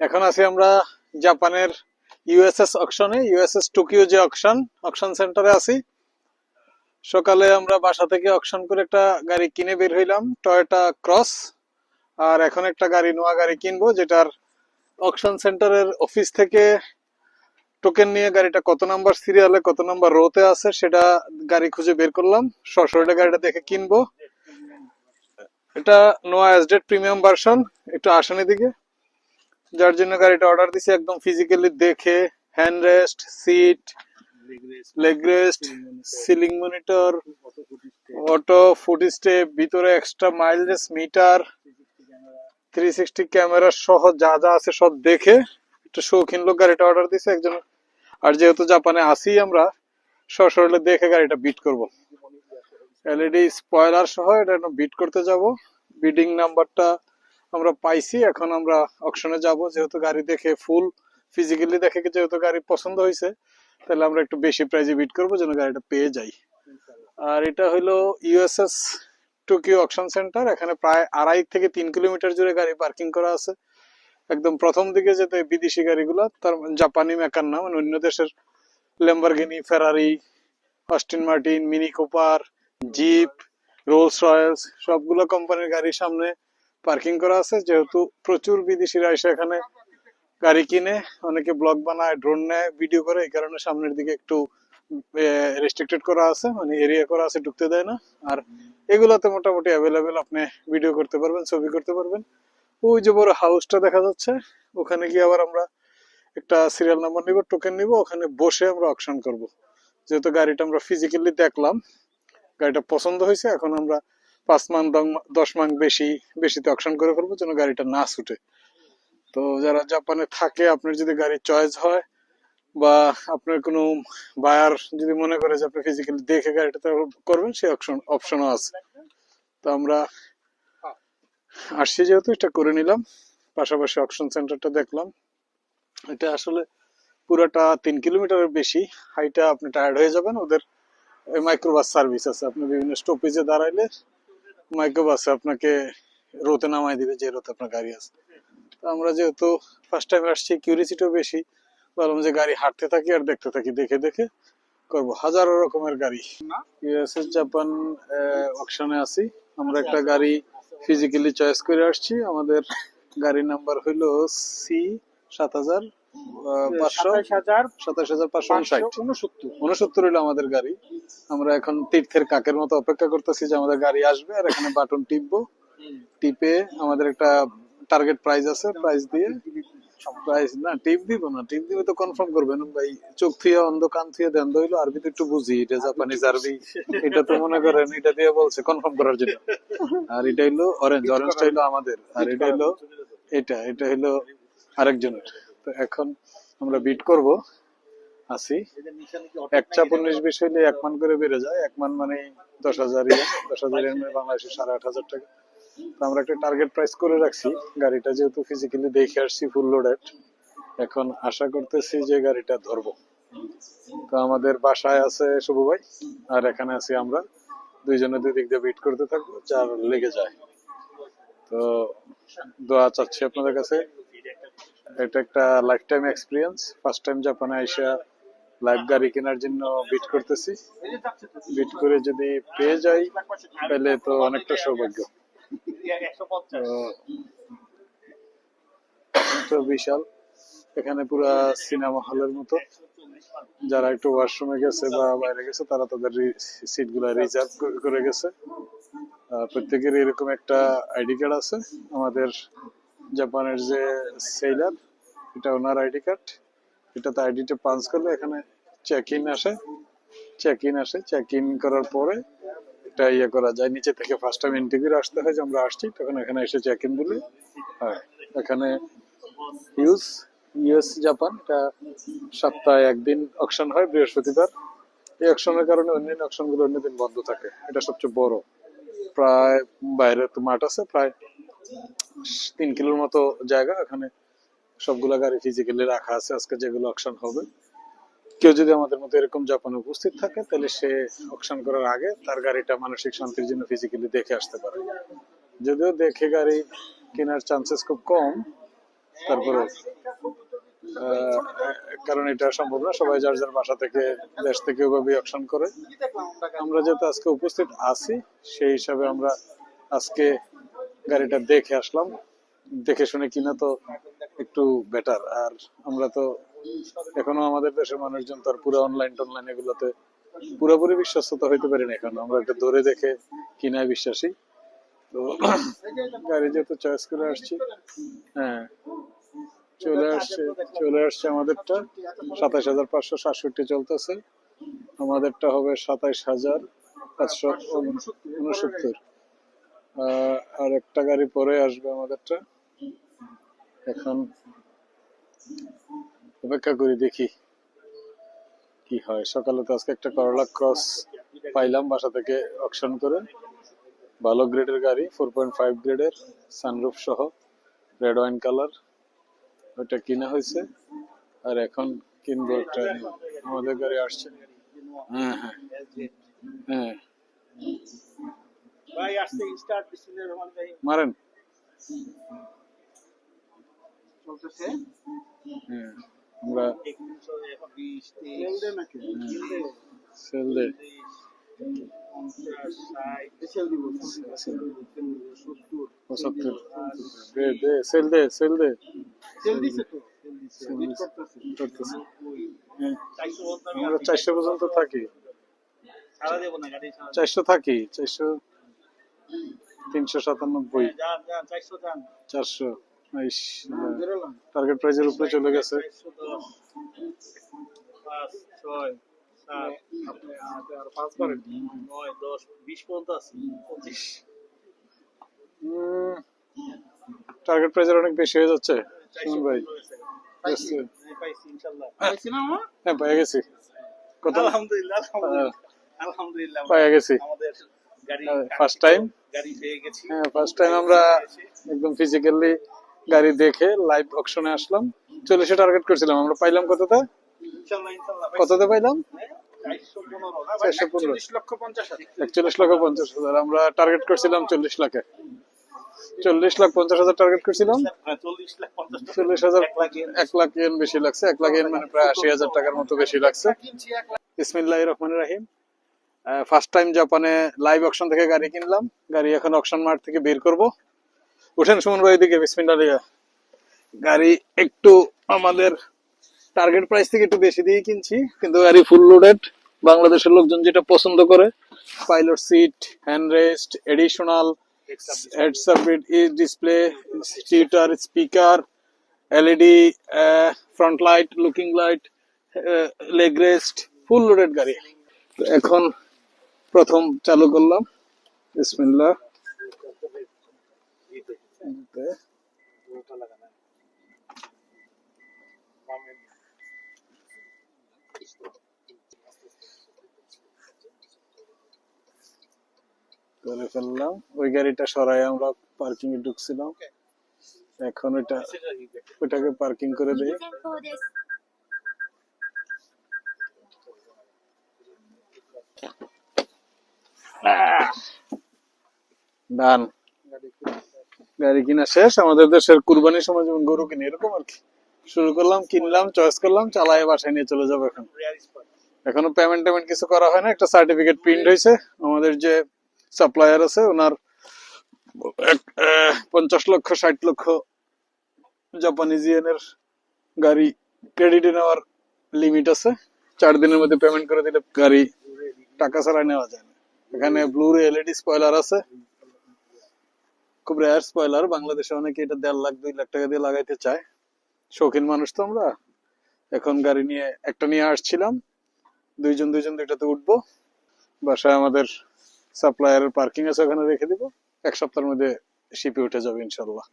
এখন আছি আমরা জাপানের ইউএসএস অকশনে, ইউএসএস টোকিও যে অকশন অকশন সেন্টারে আছি। সকালে আমরা বাসা থেকে অকশন করে একটা গাড়ি কিনে বের হইলাম, টয়োটা ক্রস, আর এখন একটা গাড়ি, নোয়া গাড়ি কিনবো, যেটার অকশন সেন্টারের অফিস থেকে টোকেন নিয়ে গাড়িটা কত নাম্বার সিরিয়ালে, কত নাম্বার রোতে আছে, সেটা গাড়ি খুঁজে বের করলাম। সশরীরে গাড়িটা দেখে কিনবো। এটা নোয়া এসডেট প্রিমিয়াম ভার্সন একটু আসেনি দিকে যার জন্য গাড়িটা অর্ডার দিছি একদম ফিজিক্যালি দেখে hand rest seat leg rest ceiling monitor auto foot step ভিতরে extra mileage meter three sixty camera সহ যা যা আছে সব দেখে একটা শৌখিন লোক গাড়িটা অর্ডার দিছে একজন। আর যেহেতু জাপানে আসি আমরা সশরীরে দেখে গাড়িটা বিট করব। এলইডি স্পয়লার সহ এটা বিট করতে যাব। বিডিং নাম্বারটা আমরা পাইছি এখন আমরা অকশনে যাব। যেহেতু গাড়ি দেখে ফুল ফিজিক্যালি দেখে যেহেতু গাড়ি পছন্দ হয়েছে তাহলে আমরা একটু বেশি প্রাইজে বিট করব যেন গাড়িটা পেয়ে যাই। আর এটা হলো ইউএসএস টোকিও অকশন সেন্টার এখানে প্রায় আড়াই থেকে তিন কিলোমিটার জুড়ে গাড়ি পার্কিং করা আছে। একদম প্রথম দিকে যেতে বিদেশি গাড়িগুলো তার জাপানি মেকার না মানে অন্য দেশের Lamborghini Ferrari Aston Martin Mini Cooper Jeep Rolls Royce সবগুলো কোম্পানির গাড়ির সামনে পার্কিং করা আছে, যেহেতু প্রচুর বিদেশিরা এসে এখানে গাড়ি কিনে, অনেকে ব্লগ বানায় ড্রোন নেয় ভিডিও করে, এই কারণে সামনের দিকে একটু রেস্ট্রিক্টেড করা আছে মানে এরিয়া করা আছে, ঢুকতে দেয় না। আর এগুলোতে মোটামুটি অ্যাভেলেবেল আপনি ভিডিও করতে পারবেন, ছবি করতে পারবেন। ওই যে বড় হাউসটা দেখা যাচ্ছে, ওখানে গিয়ে আবার আমরা একটা সিরিয়াল নাম্বার নিব টোকেন নিব, ওখানে বসে আমরা অকশন করব। যেহেতু গাড়িটা আমরা ফিজিক্যালি দেখলাম, গাড়িটা পছন্দ হয়েছে, এখন আমরা পাঁচ মান দশ মান বেশি বেশিতে অকশন করে ফেলব যেন গাড়িটা না ছুটে। তো যারা জাপানে থাকে, আপনার যদি গাড়ির চয়েস হয় বা আপনার কোনো বায়ার যদি মনে করে যে আপনি ফিজিক্যালি দেখে গাড়িটা করবেন সেই অপশন অপশনও আছে। তো আমরা আসছি যেহেতু, এটা করে নিলাম। পাশাপাশি অপশন সেন্টারটা দেখলাম। এটা আসলে পুরোটা তিন কিলোমিটারের বেশি। হাইটা আপনি টায়ার্ড হয়ে যাবেন। ওদের মাইক্রোবাস সার্ভিস আছে। আপনি বিভিন্ন স্টপেজে দাঁড়াইলে মাইক্রোবাসে আপনাকে রোতে নামাই দিবে যে রোতে আপনার গাড়ি আছে। আমরা যেহেতু ফার্স্ট টাইম আসছি কিউরিসিটিও বেশি, ভাবলাম যে গাড়ি হাঁটতে থাকি আর দেখতে থাকি, দেখে দেখে করব। হাজারো রকমের গাড়ি। ইউএসএস জাপান অকশনে আছি। আমরা একটা গাড়ি ফিজিক্যালি চয়েস করে আসছি। আমাদের গাড়ির নাম্বার হইল সি সাত হাজার পাঁচশো সাতাশ হাজার পাঁচশো পাঁচশো উনসত্তর উনসত্তর হইল আমাদের গাড়ি। আমরা এখন তীর্থের কাকের মতো অপেক্ষা করতেছি যে আমাদের গাড়ি আসবে আর এখানে বাটন টিপবো। টিপে আমাদের একটা টার্গেট প্রাইস আছে প্রাইস দিয়ে। প্রাইস না টিপ দিব না টিপ দিবে তো কনফার্ম করবেন ভাই। চোখ থুয়ে অন্ধ কান থুয়ে দেন হইল আরবি তো একটু বুঝি এটা জাপানিজ আরবি এটা তো মনে করেন এটা দিয়ে বলছে কনফার্ম করার জন্য। আর এটা অরেঞ্জ অরেঞ্জটা আমাদের। আর এটা হইল এটা এটা হইল আরেকজনের। তো এখন আমরা বিট করব আসি এক চাপ উনিশ বিশ হইলে এক মান করে বেড়ে যায়। এক মান মানে দশ হাজার দশ হাজার মানে বাংলাদেশে সাড়ে আট হাজার টাকা। তো আমরা একটা টার্গেট প্রাইস করে রাখছি। গাড়িটা যেহেতু ফিজিক্যালি দেখে আসছি ফুল লোডেড এখন আশা করতেছি যে গাড়িটা ধরবো। তো আমাদের বাসায় আছে শুভ ভাই, আর এখানে আছি আমরা। দুইজনে দুই দিক দিয়ে বিট করতে থাকব, যার লেগে যায়। তো দোয়া চাচ্ছি আপনাদের কাছে। এটা একটা life time experience first time জাপানে আইসা লাইভ গাড়ি কেনার জন্য বিট করতেছি। বিট করে যদি পেয়ে যাই, তাহলে তো অনেকটা সৌভাগ্য। তো বিশাল। এখানে পুরা সিনেমা হলের মতো। যারা একটু ওয়াশরুমে গেছে বা বাইরে গেছে, তারা তাদের সিটগুলা রিজার্ভ করে গেছে। প্রত্যেকের এরকম একটা আইডি কার্ড আছে। আমাদের জাপানের যে সেলার এটা ওনার আইডি কার্ড। এটাতে আইডিটা পাঞ্চ করলে এখানে চেক ইন আসে। চেক ইন আসে। চেক ইন করার পরে এটা ইয়ে করা যায়। নিচে থেকে ফার্স্ট টাইম এন্ট্রি করে আসতে হয় যে আমরা আসছি, তখন এখানে এসে চেক ইন দিলে হয়। এখানে ইউজ ইউএস জাপান এটা সপ্তাহে একদিন অকশন হয়, বৃহস্পতিবার। এই অকশনের কারণে অন্যান্য অকশন অন্য দিন বন্ধ থাকে। এটা সবচেয়ে বড়। প্রায় বাইরে তো মাঠ আছে, প্রায় তিন কিলোর মতো জায়গা। এখানে সবগুলা গাড়ি ফিজিক্যালি রাখা আছে, আজকে যেগুলো অকশন হবে। কেউ যদি আমাদের মতো এরকম জাপানে উপস্থিত থাকে, তাহলে সে অকশন করার আগে তার গাড়িটা মানসিক শান্তির জন্য ফিজিক্যালি দেখে আসতে পারে। যদিও দেখে গাড়ি কেনার চান্সেস খুব কম, তারপরে কারণ এটা সম্ভব না, সবাই যার যার বাসা থেকে, দেশ থেকে ওভাবে অকশন করে। আমরা যেহেতু আজকে উপস্থিত আছি, সেই হিসাবে আমরা আজকে গাড়িটা দেখে আসলাম। দেখে শুনে কিনা তো একটু বেটার আর আমরা তো এখনও আমাদের দেশের মানুষজন তো আর পুরো অনলাইন টনলাইন এগুলোতে পুরোপুরি বিশ্বস্ততা হইতে পারি না এখন আমরা একটা ধরে দেখে কিনায় বিশ্বাসী। তো গাড়ি যেহেতু চয়েস করে আসছি হ্যাঁ চলে আসছে চলে আসছে আমাদেরটা। সাতাশ হাজার পাঁচশো সাতষট্টি চলতেছে। আমাদেরটা হবে সাতাইশ হাজার পাঁচশো উনসত্তর। আর একটা গাড়ি পরে আসবে আমাদেরটা। এখন অপেক্ষা করি দেখি কি হয়। সকালে তো আজকে একটা করলা ক্রস পাইলাম বাসা থেকে অকশন করে। ভালো গ্রেডের গাড়ি ফোর পয়েন্ট ফাইভ গ্রেডের সানরুফ সহ রেড ওয়াইন কালার ওটা কিনা হয়েছে। আর এখন কিনবো একটা আমাদের গাড়ি আসছে। হ্যাঁ হ্যাঁ। হ্যাঁ। মারেন। চলতেছে হ্যাঁ আমরা 21 এখন 20 23 চলবে নাকি? সেল দে পঁচাত্তর। দে দে সেল দে সেল দে। সেল দিছে তো? সেল Sell দিছে। দিছে। করতেছে। করতেছে। হ্যাঁ, 400 বলতে আমি আমরা চারশো পর্যন্ত থাকি। ছাড়া দেব না গাড়ি ছাড়া চারশো থাকি চারশো তিনশো সাতানব্বই। 400 চারশো। টার্গেট প্রাইজের উপরে চলে গেছে। 410 5 6 7 আর পাঁচ বার 9 10 20 পর্যন্ত আছে 25 টার্গেট প্রাইজের অনেক বেশি হয়ে যাচ্ছে। সুমন ভাই। হ্যাঁ। পেয়ে গেছি। কত? আলহামদুলিল্লাহ আলহামদুলিল্লাহ। আলহামদুলিল্লাহ গেছি। ফার্স্ট টাইম গাড়ি পেয়ে গেছি। হ্যাঁ ফার্স্ট টাইম আমরা একদম ফিজিক্যালি গাড়ি দেখে লাইভ অকশনে আসলাম। চল্লিশে টার্গেট করছিলাম আমরা পাইলাম ইনশাআল্লাহ কততে পাইলাম? 415 না ভাই? 415 41 লক্ষ 50 হাজার। একচল্লিশ লক্ষ পঞ্চাশ হাজার আমরা টার্গেট করছিলাম চল্লিশ লাখে। চল্লিশ লাখ পঞ্চাশ হাজার টার্গেট করছিলাম। 40 লাখ 50 চল্লিশ হাজার এক লাখ ইয়েন। বেশি। লাগছে এক লাখ ইয়েন মানে প্রায় আশি হাজার টাকার মতো বেশি লাগছে। ইসমিল্লাহ রহমান রাহিম। ফার্স্ট টাইম জাপানে লাইভ অকশন থেকে গাড়ি কিনলাম। গাড়ি এখন অকশন মার্ট থেকে বের করব। উঠেন সুমন ভাই দিকে বিসমিল্লাহ দিয়ে গাড়ি একটু আমাদের টার্গেট প্রাইস থেকে একটু বেশি দিয়ে কিনছি, কিন্তু গাড়ি ফুল লোডেড বাংলাদেশের লোকজন যেটা পছন্দ করে pilot seat hand rest additional display tweeter speaker LED front light looking light leg rest full loaded গাড়ি। এখন প্রথম চালু করলাম। করে ফেললাম। ওই গাড়িটা সরাই আমরা পার্কিং এ ঢুকছিলাম। এখন ওইটা ওইটাকে পার্কিং করে দেই। ah. ডান গাড়ি কিনা শেষ আমাদের দেশের কুরবানির সময় যেমন গরু কিনে এরকম আর কি। শুরু করলাম কিনলাম চয়েস করলাম চালাই বাসায় নিয়ে চলে যাব এখন। এখনও পেমেন্ট টেমেন্ট কিছু করা হয় না একটা সার্টিফিকেট প্রিন্ট হয়েছে। আমাদের যে সাপ্লায়ার আছে ওনার পঞ্চাশ লক্ষ ষাট লক্ষ জাপানিজ ইয়েনের গাড়ি ক্রেডিটে নেওয়ার লিমিট আছে। চার দিনের মধ্যে পেমেন্ট করে দিলে গাড়ি টাকা ছাড়া নেওয়া যায় না। এখানে ব্লু এলইডি স্পয়লার আছে। খুব রেয়ার স্পয়লার বাংলাদেশে অনেকে এটা দেড় লাখ, দুই লাখ টাকা দিয়ে লাগাইতে চায়। শৌখিন মানুষ তো আমরা। এখন গাড়ি নিয়ে, একটা নিয়ে আসছিলাম। দুইজন দুইজন দুইটাতে উঠবো। বাসায় আমাদের সাপ্লায়ারের পার্কিং আছে, ওখানে রেখে দিব। এক সপ্তাহের মধ্যে শিপে উঠে যাবে ইনশাল্লাহ